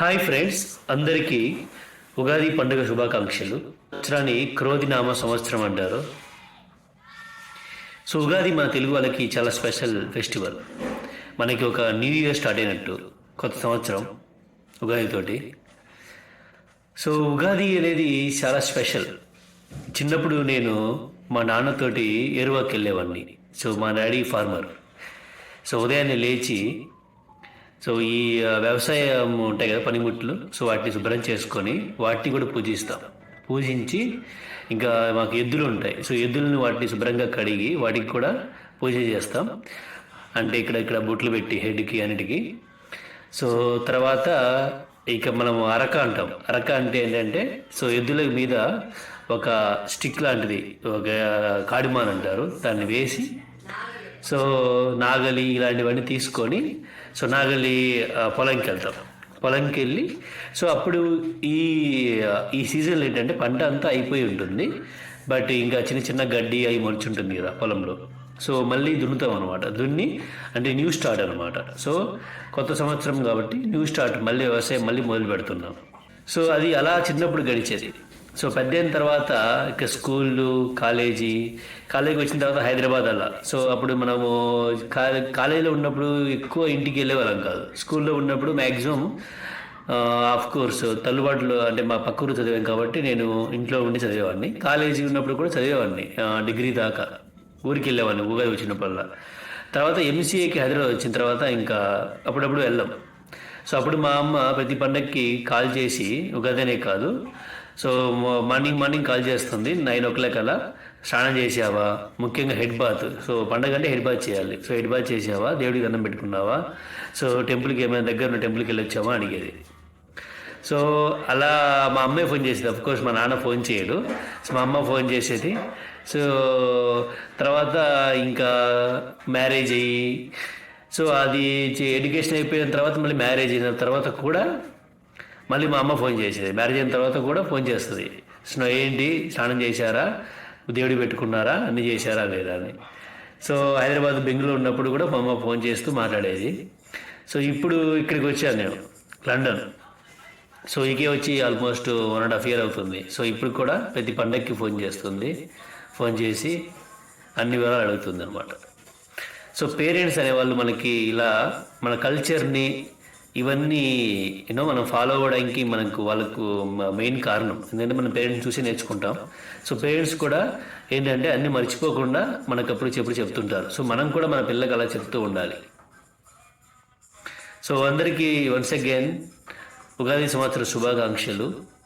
Hi friends అందరికీ ఉగాది పండుగ శుభాకాంక్షలు. సంవత్సరాన్ని క్రోధినామ సంవత్సరం అంటారు. సో ఉగాది మన తెలుగు వాళ్ళకి చాలా స్పెషల్ ఫెస్టివల్. మనకి ఒక న్యూ ఇయర్ స్టార్ట్ అయినట్టు కొత్త సంవత్సరం ఉగాదితోటి. సో ఉగాది అనేది చాలా స్పెషల్. చిన్నప్పుడు నేను మా నాన్నతోటి ఎరువాకి వెళ్ళేవాడిని సో మా డాడీ ఫార్మర్. సో ఉదయాన్నే లేచి సో ఈ వ్యవసాయం ఉంటాయి కదా పనిముట్లు. సో వాటిని శుభ్రం చేసుకొని వాటిని కూడా పూజిస్తాం. పూజించి ఇంకా మాకు ఎద్దులు ఉంటాయి. సో ఎద్దులను వాటిని శుభ్రంగా కడిగి వాటికి కూడా పూజ చేస్తాం. అంటే ఇక్కడ ఇక్కడ బొట్లు పెట్టి హెడ్కి అన్నిటికీ. సో తర్వాత ఇక మనం అరక అంటాం. అరక అంటే ఏంటంటే సో ఎద్దుల మీద ఒక స్టిక్ లాంటిది ఒక కాడిమాన్ అంటారు. దాన్ని వేసి సో నాగలి ఇలాంటివన్నీ తీసుకొని సో నాగలి పొలంకి వెళ్తాం పొలంకి వెళ్ళి సో అప్పుడు ఈ ఈ సీజన్లో ఏంటంటే పంట అంతా అయిపోయి ఉంటుంది. బట్ ఇంకా చిన్న చిన్న గడ్డి అవి మొలుచుంటుంది కదా పొలంలో. సో మళ్ళీ దున్నుతాం అనమాట దున్ని అంటే న్యూ స్టార్ట్ అనమాట సో కొత్త సంవత్సరం కాబట్టి న్యూ స్టార్ట్ మళ్ళీ వ్యవసాయం మళ్ళీ మొదలు పెడుతున్నాం. సో అది అలా చిన్నప్పుడు గడిచేది. సో పద్దెనిమిది తర్వాత ఇక స్కూళ్ళు కాలేజీ కాలేజీకి వచ్చిన తర్వాత హైదరాబాద్ అలా సో అప్పుడు మనము కాలేజీలో ఉన్నప్పుడు ఎక్కువ ఇంటికి వెళ్ళేవాళ్ళం కాదు. స్కూల్లో ఉన్నప్పుడు మ్యాక్సిమం ఆఫ్ కోర్స్ తల్లుబాటులో అంటే మా పక్కూరు చదివాం కాబట్టి నేను ఇంట్లో ఉండి చదివేవాడిని. కాలేజీ ఉన్నప్పుడు కూడా చదివేవాడిని డిగ్రీ దాకా. ఊరికి వెళ్ళేవాడిని ఉగాది వచ్చినప్పుడల్లా. తర్వాత ఎంసీఏకి హైదరాబాద్ వచ్చిన తర్వాత ఇంకా అప్పుడప్పుడు వెళ్ళాం. సో అప్పుడు మా అమ్మ ప్రతి పండగకి కాల్ చేసి ఉగాదనే కాదు సో మార్నింగ్ మార్నింగ్ కాల్ చేస్తుంది నైన్ ఓ క్లాక్ అలా స్నానం చేసావా? ముఖ్యంగా హెడ్ బాత్. సో పండగ అంటే హెడ్ బాత్ చేయాలి. సో హెడ్ బాత్ చేసావా? దేవుడికి దండం పెట్టుకున్నావా? సో టెంపుల్కి ఏమైనా దగ్గర ఉన్న టెంపుల్కి వెళ్ళొచ్చావా? అడిగేది. సో అలా మా అమ్మే ఫోన్ చేసేది. అఫ్ కోర్స్ మా నాన్న ఫోన్ చేయడు. సో మా అమ్మ ఫోన్ చేసేది. సో తర్వాత ఇంకా మ్యారేజ్ అయ్యి సో అది ఎడ్యుకేషన్ అయిపోయిన తర్వాత మళ్ళీ మ్యారేజ్ అయిన తర్వాత కూడా మళ్ళీ మా అమ్మ ఫోన్ చేసేది. మ్యారేజ్ అయిన తర్వాత కూడా ఫోన్ చేస్తుంది. స్నో ఏంటి? స్నానం చేశారా? దేవుడి పెట్టుకున్నారా? అన్నీ చేశారా లేదా? అని. సో హైదరాబాద్ బెంగళూరు ఉన్నప్పుడు కూడా మా అమ్మ ఫోన్ చేస్తూ మాట్లాడేది. సో ఇప్పుడు ఇక్కడికి వచ్చాను నేను లండన్ సో ఇకే వచ్చి almost one and half year అవుతుంది. సో ఇప్పుడు కూడా ప్రతి పండగకి ఫోన్ చేస్తుంది. ఫోన్ చేసి అన్ని వివరాలు అడుగుతుంది అనమాట సో పేరెంట్స్ అనేవాళ్ళు మనకి ఇలా మన కల్చర్ని ఇవన్నీ యూనో మనం ఫాలో అవ్వడానికి మనకు వాళ్ళకు మెయిన్ కారణం. ఎందుకంటే మనం పేరెంట్స్ చూసి నేర్చుకుంటాం. సో పేరెంట్స్ కూడా ఏంటంటే అన్ని మర్చిపోకుండా మనకు అప్పుడు చెప్పుడు చెప్తుంటారు. సో మనం కూడా మన పిల్లలకు అలా చెప్తూ ఉండాలి. సో అందరికీ వన్స్ అగైన్ ఉగాది సంవత్సర శుభాకాంక్షలు.